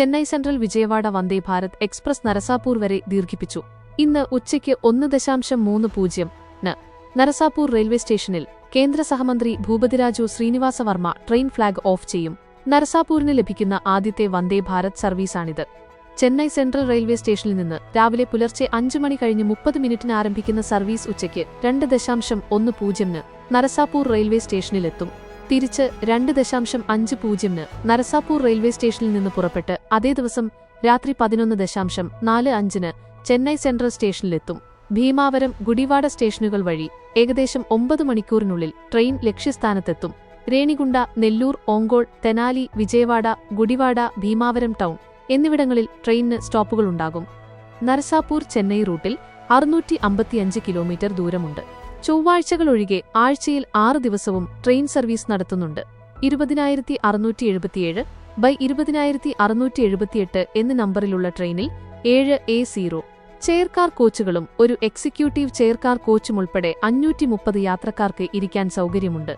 Chennai central Vijayawada Vande Bharat express Narasapur വരെ ദീർഘിപ്പിച്ചു. ഇന്ന് ഉച്ചയ്ക്ക് ഒന്ന് ദശാംശം മൂന്ന് പൂജ്യം നരസാപൂർ റെയിൽവേ സ്റ്റേഷനിൽ കേന്ദ്ര സഹമന്ത്രി Bhupathiraju Srinivasa Varma train flag off ചെയ്യും. നരസാപൂരിന് ലഭിക്കുന്ന ആദ്യത്തെ വന്ദേ ഭാരത് സർവീസാണിത്. ചെന്നൈ സെൻട്രൽ റെയിൽവേ സ്റ്റേഷനിൽ നിന്ന് രാവിലെ പുലർച്ചെ അഞ്ചു മണി കഴിഞ്ഞ് മുപ്പത് മിനിറ്റിന് ആരംഭിക്കുന്ന സർവീസ് ഉച്ചയ്ക്ക് രണ്ട് ദശാംശം ഒന്ന് പൂജ്യം നരസാപൂർ റെയിൽവേ സ്റ്റേഷനിലെത്തും. തിരിച്ച് രണ്ട് ദശാംശം അഞ്ച് പൂജ്യംന് നരസാപൂർ റെയിൽവേ സ്റ്റേഷനിൽ നിന്ന് പുറപ്പെട്ട് അതേ ദിവസം രാത്രി പതിനൊന്ന് ദശാംശം നാല് അഞ്ചിന് ചെന്നൈ സെൻട്രൽ സ്റ്റേഷനിലെത്തും. ഭീമാവരം ഗുഡിവാഡ സ്റ്റേഷനുകൾ വഴി ഏകദേശം ഒമ്പത് മണിക്കൂറിനുള്ളിൽ ട്രെയിൻ ലക്ഷ്യസ്ഥാനത്തെത്തും. രേണിഗുണ്ട നെല്ലൂർ ഓങ്കോൾ തെനാലി വിജയവാഡ ഗുഡിവാഡ ഭീമാവരം ടൗൺ എന്നിവിടങ്ങളിൽ ട്രെയിനിന് സ്റ്റോപ്പുകളുണ്ടാകും. നരസാപൂർ ചെന്നൈ റൂട്ടിൽ അറുന്നൂറ്റി അമ്പത്തിയഞ്ച് കിലോമീറ്റർ ദൂരമുണ്ട്. ചൊവ്വാഴ്ചകളൊഴികെ ആഴ്ചയിൽ ആറ് ദിവസവും ട്രെയിൻ സർവീസ് നടത്തുന്നുണ്ട്. ഇരുപതിനായിരത്തി അറുന്നൂറ്റി എഴുപത്തിയേഴ് ബൈ ഇരുപതിനായിരത്തി അറുന്നൂറ്റി എഴുപത്തിയെട്ട് എന്ന നമ്പറിലുള്ള ട്രെയിനിൽ ഏഴ് എ സീറോ. ചെയർകാർ കോച്ചുകളും ഒരു എക്സിക്യൂട്ടീവ് ചെയർകാർ കോച്ചും ഉൾപ്പെടെ അഞ്ഞൂറ്റി മുപ്പത് യാത്രക്കാർക്ക് ഇരിക്കാൻ സൗകര്യമുണ്ട്.